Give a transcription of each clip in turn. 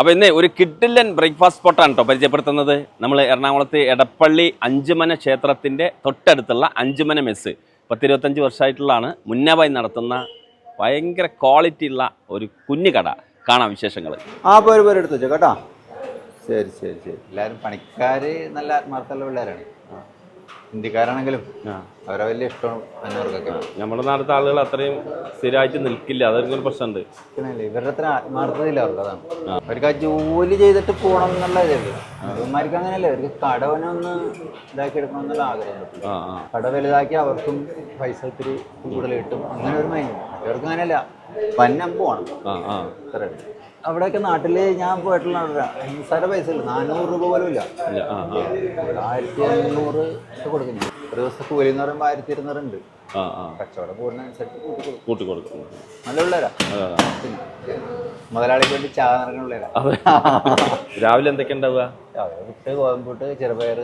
അപ്പോൾ ഇന്ന് ഒരു കിഡിലൻ ബ്രേക്ക്ഫാസ്റ്റ് സ്പോട്ടാണ് കേട്ടോ പരിചയപ്പെടുത്തുന്നത്. നമ്മൾ എറണാകുളത്ത് എടപ്പള്ളി അഞ്ചുമന ക്ഷേത്രത്തിന്റെ തൊട്ടടുത്തുള്ള അഞ്ചുമന മെസ്സ്. പത്തിരുപത്തഞ്ച് വർഷമായിട്ടുള്ളതാണ്. മുന്നവായി നടത്തുന്ന ഭയങ്കര ക്വാളിറ്റി ഉള്ള ഒരു കുഞ്ഞു കട. കാണാം വിശേഷങ്ങൾ ആ പോര് പോര് എടുത്തു വെച്ചോ കേട്ടോ. ശരി ശരി ശരി. എല്ലാവരും പണിക്കാർ നല്ല ആത്മാർത്ഥമുള്ള പിള്ളേരാണ്. ഹിന്ദിക്കാരാണെങ്കിലും അവരെ വലിയ ഇഷ്ടമാണ് നമ്മുടെ നാട്ടിലത്തെ ആളുകൾ അത്രയും സ്ഥിരമായിട്ട് നിൽക്കില്ല. അതൊരു പ്രശ്നമുണ്ട്. പിന്നല്ലേ ഇവരുടെ അത്ര ആത്മാർത്ഥതയില്ല അവർക്ക് അതാണ്. അവർക്ക് ആ ജോലി ചെയ്തിട്ട് പോകണം എന്നുള്ള ഇതല്ലേ? അവന്മാർക്ക് അങ്ങനെയല്ലേ? അവർക്ക് കടവനൊന്ന് ഇതാക്കി എടുക്കണം എന്നുള്ള ആഗ്രഹം. കട വലുതാക്കി അവർക്കും പൈസ ഒത്തിരി കൂടുതൽ കിട്ടും. അങ്ങനെ ഒരു മൈൻഡ് അവർക്ക് അങ്ങനെയല്ല. പന്നം പോകണം അത്ര അവിടെയൊക്കെ നാട്ടിൽ ഞാൻ പോയിട്ടുള്ള. നിസ്സാര പൈസ ഇല്ല. നാനൂറ് രൂപ പോലും ഇല്ല. ആയിരത്തി അഞ്ഞൂറ് കൊടുക്കുന്നു ഒരു ദിവസം കൂലി എന്ന് പറയുമ്പോൾ ആയിരത്തി ഇരുന്നൂറുണ്ട്. കച്ചവടം കൂടുന്നതനുസരിച്ച് കൂട്ടി കൂട്ടി കൊടുക്കും. നല്ല പിള്ളേരാ. മുതലാളിക്ക് വേണ്ടി ചാ നിറങ്ങുന്ന പിള്ളേരാ. രാവിലെ എന്തൊക്കെ ഉണ്ടാവുക? രാവിലെ പുട്ട് ഗോതമ്പൂട്ട് ചെറുപയർ.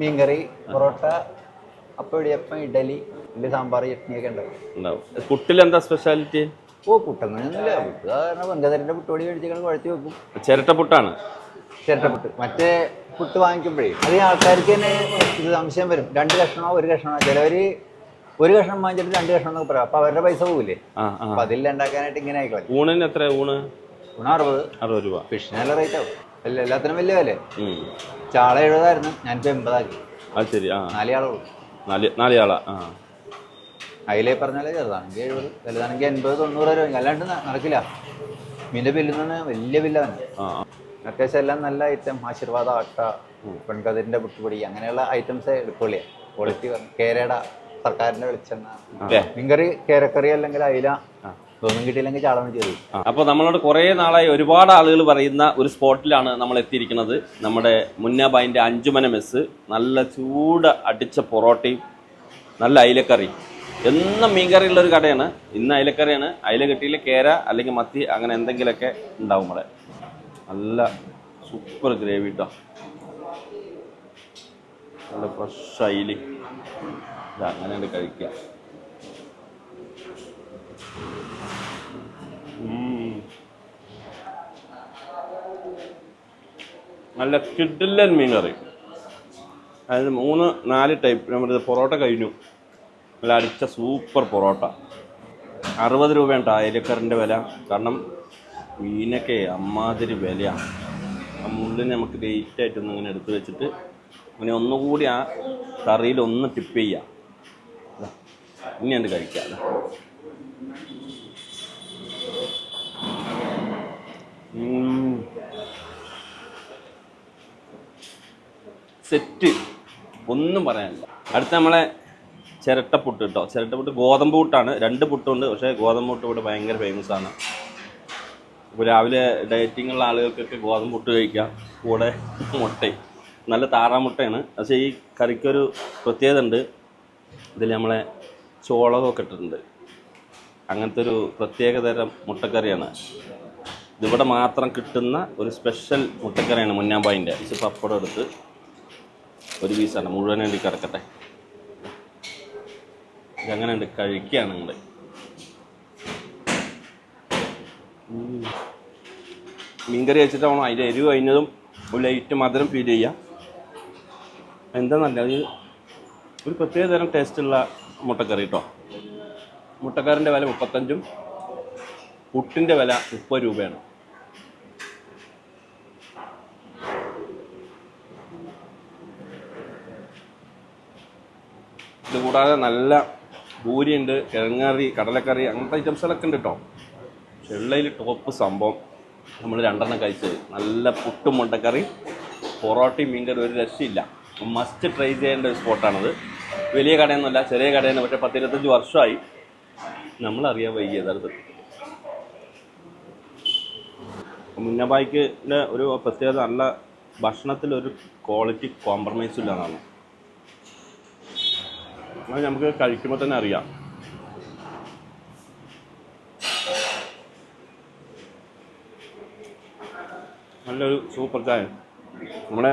മീൻകറി പൊറോട്ട അപ്പം ഇടിയപ്പം ഇഡലി ഇല്ല സാമ്പാർ ചട്നിയൊക്കെ ഉണ്ടാവും. ഉണ്ടാവും. കുട്ടിലെന്താ സ്പെഷ്യാലിറ്റി ഓ പുട്ടങ്ങനെയൊന്നുമില്ല പുട്ട് കാരണം വെങ്കതരന്റെ പുട്ടോടി മേടിച്ചിട്ട് കുഴച്ച് വെക്കും. ചിരട്ട പുട്ടാണ്. ചിരട്ടപ്പുട്ട് മറ്റേ പുട്ട് വാങ്ങിക്കുമ്പോഴേ അത് ആൾക്കാർക്ക് തന്നെ ഇത് സംശയം വരും. രണ്ട് കഷ്ണമോ ഒരു കഷ്ണമോ? ചിലവർ ഒരു കഷ്ണം വാങ്ങിച്ചിട്ട് രണ്ട് കഷ്ണം എന്നൊക്കെ പറയാം. അപ്പൊ അവരുടെ പൈസ പോകില്ലേ അപ്പൊ അതിൽ ഉണ്ടാക്കാനായിട്ട് ഇങ്ങനെ ആയിക്കോട്ടെ. ഊണിന് എത്ര ഊണ്? ഊണ് അറുപത്. അറുപത് രൂപ. ഫിഷ് നല്ല റേറ്റ് ആവും. അല്ല എല്ലാത്തിനും വലിയ വില. ചാള എഴുപതായിരുന്നു. ഞാനിപ്പോ എൺപതാക്കി. അത് ശരി ആ. നാല് ആളുള്ളൂ നാല് നാല് ആ. അതിലേ പറഞ്ഞാലേ ചെറുതാണെങ്കിൽ എഴുപത് വലുതാണെങ്കിൽ എൺപത് തൊണ്ണൂറ് രൂപ അല്ലാണ്ട് നടക്കില്ല. മീന്റെ ബില്ലിൽ നിന്ന് വലിയ ബില്ലാണ് ആ. അത്യാവശ്യം എല്ലാം നല്ല ഐറ്റം ആശീർവാദ ആട്ട പെൺകതിരിന്റെ പുട്ടുപൊടി അങ്ങനെയുള്ള ഐറ്റംസ് എടുക്കുള്ളൂ. ക്വാളിറ്റി കേരയുടെ സർക്കാരിന്റെ വെളിച്ചെണ്ണ. മീൻകറി കേരക്കറി അല്ലെങ്കിൽ അയില ഇതൊന്നും കിട്ടിയില്ലെങ്കിൽ ചാളമ ചെയ്തു അപ്പോൾ നമ്മളോട് കുറേ നാളായി ഒരുപാട് ആളുകൾ പറയുന്ന ഒരു സ്പോട്ടിലാണ് നമ്മൾ എത്തിയിരിക്കുന്നത്. നമ്മുടെ മുന്നാബായിന്റെ അഞ്ചുമന മെസ്സ് നല്ല ചൂട് അടിച്ച പൊറോട്ടയും നല്ല അയിലക്കറി. എന്നും മീൻകറിയുള്ള ഒരു കടയാണ്. ഇന്ന് അയിലക്കറിയാണ്. അയില കിട്ടിയില്ല കേര അല്ലെങ്കിൽ മത്തി അങ്ങനെ എന്തെങ്കിലുമൊക്കെ ഉണ്ടാവും ഇവിടെ. നല്ല സൂപ്പർ ഗ്രേവി കേട്ടോ നല്ല ഫ്രഷ് ഇത് അങ്ങനെയാണ് കഴിക്കുക നല്ല കിഡില്ലൻ മീൻ കറി അതായത് മൂന്ന് നാല് ടൈപ്പ് നമ്മുടെ പൊറോട്ട കഴിഞ്ഞു. നല്ല അടിച്ച സൂപ്പർ പൊറോട്ട. അറുപത് രൂപയാണ് കേട്ടോ അയലക്കറിന്റെ വില. കാരണം മീനൊക്കെ അമ്മാതിരി വിലയാണ്. ആ മുള്ളിന് നമുക്ക് ലേറ്റായിട്ടൊന്ന് ഇങ്ങനെ എടുത്ത് വെച്ചിട്ട് ഇങ്ങനെ ഒന്നുകൂടി ആ കറിയിൽ ഒന്ന് ടിപ്പ് ചെയ്യാം. ഇനി എന്ത് കഴിക്കാം സെറ്റ് ഒന്നും പറയാനില്ല. അടുത്ത നമ്മളെ ചിരട്ടപ്പുട്ട് കേട്ടോ ചിരട്ടപ്പുട്ട് ഗോതമ്പ് പുട്ടാണ്. രണ്ട് പുട്ടുണ്ട് പക്ഷേ ഗോതമ്പ് പുട്ട് ഇവിടെ ഭയങ്കര ഫേമസ് ആണ്. ഇപ്പോൾ രാവിലെ ഡയറ്റിംഗ് ഉള്ള ആളുകൾക്കൊക്കെ ഗോതമ്പ് പുട്ട് കഴിക്കാം. കൂടെ മുട്ടയും. നല്ല താറാമുട്ടയാണ് പക്ഷേ ഈ കറിക്കൊരു പ്രത്യേകത ഉണ്ട് ഇതിൽ നമ്മളെ ചോളകമൊക്കെ ഇട്ടിട്ടുണ്ട്. അങ്ങനത്തെ ഒരു പ്രത്യേകതരം മുട്ടക്കറിയാണ്. ഇതിവിടെ മാത്രം കിട്ടുന്ന ഒരു സ്പെഷ്യൽ മുട്ടക്കറിയാണ് മുന്നാമ്പായിന്റെ. ഇത് പപ്പടം എടുത്ത് ഒരു പീസാണ്. മുഴുവൻ വേണ്ടി കിടക്കട്ടെ ഇതങ്ങനെ ഉണ്ട് കഴിക്കുകയാണ് നിങ്ങൾ മീൻകറി വെച്ചിട്ടാണോ അതിന്റെ എരിവ് കഴിഞ്ഞതും ഒരു ലൈറ്റ് മധുരം ഫീൽ ചെയ്യുക. എന്താണെന്നല്ല അത് ഒരു പ്രത്യേക തരം ടേസ്റ്റുള്ള മുട്ടക്കറി കേട്ടോ മുട്ടക്കറിന്റെ വില മുപ്പത്തഞ്ചും പുട്ടിന്റെ വില മുപ്പത് രൂപയാണ്. ഇത് കൂടാതെ നല്ല പൂരിയുണ്ട് കിഴങ്ങറി കടലക്കറി അങ്ങനത്തെ ഐറ്റംസുകളൊക്കെ ഉണ്ട് കേട്ടോ ഉള്ളതിൽ ടോപ്പ് സംഭവം. നമ്മൾ രണ്ടെണ്ണം കഴിച്ചത് നല്ല പുട്ടും മുട്ടക്കറി പൊറോട്ടയും മീൻകറി ഒരു രക്ഷയില്ല. മസ്റ്റ് ട്രൈ ചെയ്യേണ്ട ഒരു സ്പോട്ടാണത് വലിയ കടയൊന്നുമല്ല ചെറിയ കടയാണ്. പക്ഷേ പത്തിരുപത്തഞ്ച് വർഷമായി നമ്മളറിയാൻ വൈകി യഥാർത്ഥത്തിൽ. മുന്നബായിക്കിന്റെ ഒരു പ്രത്യേകത നല്ല ഭക്ഷണത്തിൽ ഒരു ക്വാളിറ്റി കോംപ്രമൈസ് ഇല്ല എന്നാണ് അത് നമുക്ക് കഴിക്കുമ്പോൾ തന്നെ അറിയാം. നല്ലൊരു സൂപ്പർ ചായ. നമ്മുടെ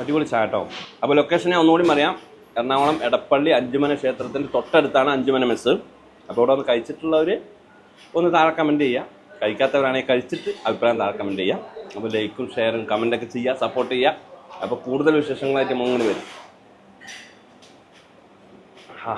അടിപൊളി ചായ കേട്ടോ അപ്പോൾ ലൊക്കേഷൻ ഞാൻ ഒന്നുകൂടി പറയാം. എറണാകുളം എടപ്പള്ളി അഞ്ചുമന ക്ഷേത്രത്തിന്റെ തൊട്ടടുത്താണ് അഞ്ചുമന മെസ്സ് അപ്പോൾ അവിടെ ഒന്ന് കഴിച്ചിട്ടുള്ളവർ ഒന്ന് താഴെ കമന്റ് ചെയ്യുക കഴിക്കാത്തവരാണെങ്കിൽ കഴിച്ചിട്ട് അഭിപ്രായം താഴെ കമന്റ് ചെയ്യുക അപ്പോൾ ലൈക്കും ഷെയറും കമന്റൊക്കെ ചെയ്യുക സപ്പോർട്ട് ചെയ്യുക അപ്പോൾ കൂടുതൽ വിശേഷങ്ങളായിട്ട് മുങ്ങി വരും. ആ